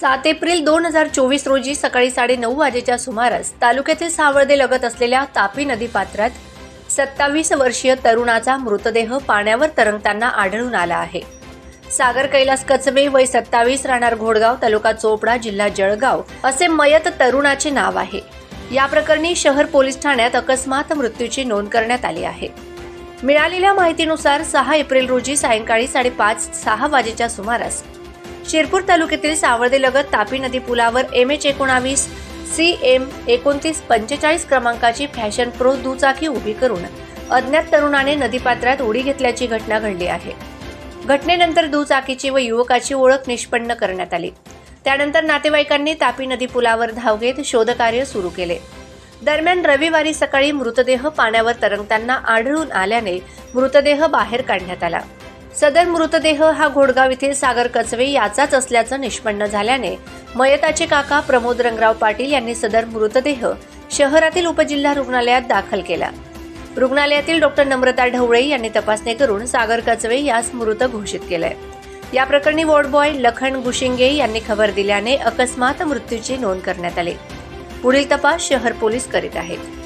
सात एप्रिल दोन हजार चोवीस रोजी सकाळी साडेनऊ वाजेच्या सुमारास तालुक्यातील सावर्दे लगत असलेल्या तापी नदी पात्रात सत्तावीस वर्षीय तरुणाचा मृतदेह पाण्यावर तरंगताना आढळून आला आहे. सागर कैलास कचबे वय सत्तावीस राहणार घोडगाव तालुका चोपडा जिल्हा जळगाव असे मयत तरुणाचे नाव आहे. या प्रकरणी शहर पोलीस ठाण्यात अकस्मात मृत्यूची नोंद करण्यात आली आहे. मिळालेल्या माहितीनुसार सहा एप्रिल रोजी सायंकाळी साडेपाच सहा वाजेच्या सुमारास शिरपूर तालुक्यातील सावर्देलगत तापी नदी पुलावर एम एच एकोणावीस सी एम एकोणतीस पंचेचाळीस क्रमांकाची फॅशन प्रो दुचाकी उभी करून अज्ञात तरुणाने नदीपात्रात उडी घेतल्याची घटना घडली आहे. घटनेनंतर दुचाकीची व युवकाची ओळख निष्पन्न करण्यात आली. त्यानंतर नातेवाईकांनी तापी नदी पुलावर धाव घेत शोधकार्य सुरू केले. दरम्यान रविवारी सकाळी मृतदेह पाण्यावर तरंगताना आढळून आल्याने मृतदेह बाहेर काढण्यात आला. सदर मृतदेह हा घोडगाव येथील सागर कचवे याचाच असल्याचं निष्पन्न झाल्याने मयताचे काका प्रमोद रंगराव पाटील यांनी सदर मृतदेह शहरातील उपजिल्हा रुग्णालयात दाखल केला. रुग्णालयातील डॉक्टर नम्रता ढवळे यांनी तपासणी करून सागर कचवे यास मृत घोषित केलंय. या प्रकरणी वॉर्ड बॉय लखन गुशिंगे यांनी खबर दिल्याने अकस्मात मृत्यूची नोंद करण्यात आली. पुढील तपास शहर पोलीस करीत आहेत.